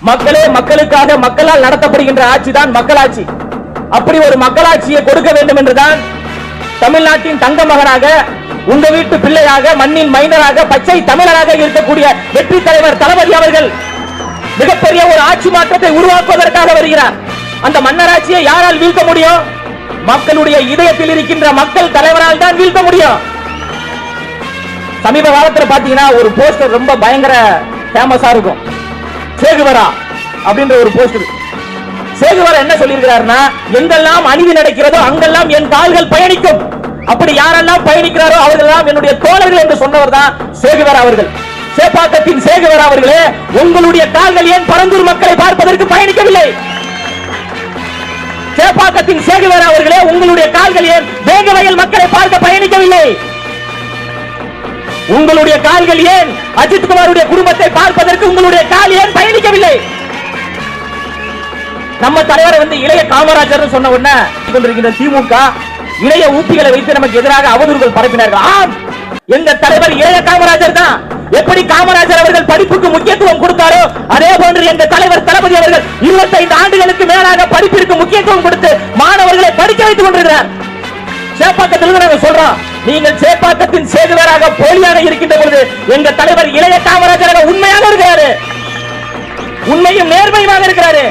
மக்களே மக்களுக்காக மக்களால் நடத்தப்படுகின்ற ஆட்சி தான் மக்களாட்சி. அப்படி ஒரு மக்களாட்சியை கொடுக்க வேண்டும் என்றுதான் தமிழ்நாட்டின் தங்க மகனாக உங்க வீட்டு பிள்ளையாக மண்ணின் மைனராக பச்சை தமிழராக இருக்கக்கூடிய வெற்றி தலைவர் தளபதி அவர்கள் மிகப்பெரிய ஒரு ஆட்சி மாற்றத்தை உருவாக்குவதற்காக வருகிறார். அந்த மன்னராட்சியை யாரால் வீழ்த்த முடியும்? மக்களுடைய இதயத்தில் இருக்கின்ற மக்கள் தலைவரால் தான் வீழ்த்த முடியும். சமீப காலத்துல பாத்தீங்கன்னா ஒரு போஸ்டர் ரொம்ப பயங்கர ஃபேமஸா இருக்கும். சேகுவரா அப்படின்ற ஒரு போஸ்டர் சேகுவரா என்ன சொல்லியிருக்கிறாருன்னா எங்கெல்லாம் அநீதி நடக்கிறதோ அங்கெல்லாம் என் கால்கள் பயணிக்கும். அப்படி யாரெல்லாம் பயணிக்கிறாரோ அவர்களெல்லாம் என்னுடைய தோழர்கள் என்று சொன்னவர் தான் சேகுவரா அவர்கள். சேப்பாக்கத்தின் சேகுவரா அவர்களே உங்களுடைய கால்கள் ஏன் பரந்தூர் மக்களை பார்ப்பதற்கு பயணிக்கவில்லை? சேப்பாக்கத்தின் சேகுவரா அவர்களே உங்களுடைய கால்கள் ஏன் வேங்கவயல் மக்களை பார்க்க பயணிக்கவில்லை? உங்களுடைய கால்கள் ஏன் அஜித் குமாருடைய குடும்பத்தை பார்க்க நம்ம தலைவரை வந்து இளைய காமராஜர் சொன்ன உடனே கொண்டிருக்கின்ற திமுக இளைய ஊப்பிகளை வைத்து நமக்கு எதிராக அவதூறுகள் பரப்பினார்கள். ஆம்! எங்க தலைவர் இளைய காமராஜர் தான். எப்படி காமராஜர் அவர்கள் படிப்புக்கு முக்கியத்துவம் கொடுத்தாரோ அதே போன்று எங்க தலைவர் தளபதி அவர்கள் 25 ஆண்டுகளுக்கு மேலாக படிப்பிற்கு முக்கியத்துவம் கொடுத்து மாணவர்களை படிக்க வைத்துக் கொண்டிருக்கிறார். சேப்பாக்கத்திலிருந்து நாங்க சொல்றோம் நீங்கள் சேப்பாக்கத்தின் சேதுவராக போலியாக இருக்கின்ற பொழுது எங்க தலைவர் இளைய காமராஜராக உண்மையாக இருக்கிறாரு உண்மையும் நேர்மையுமாக இருக்கிறாரு.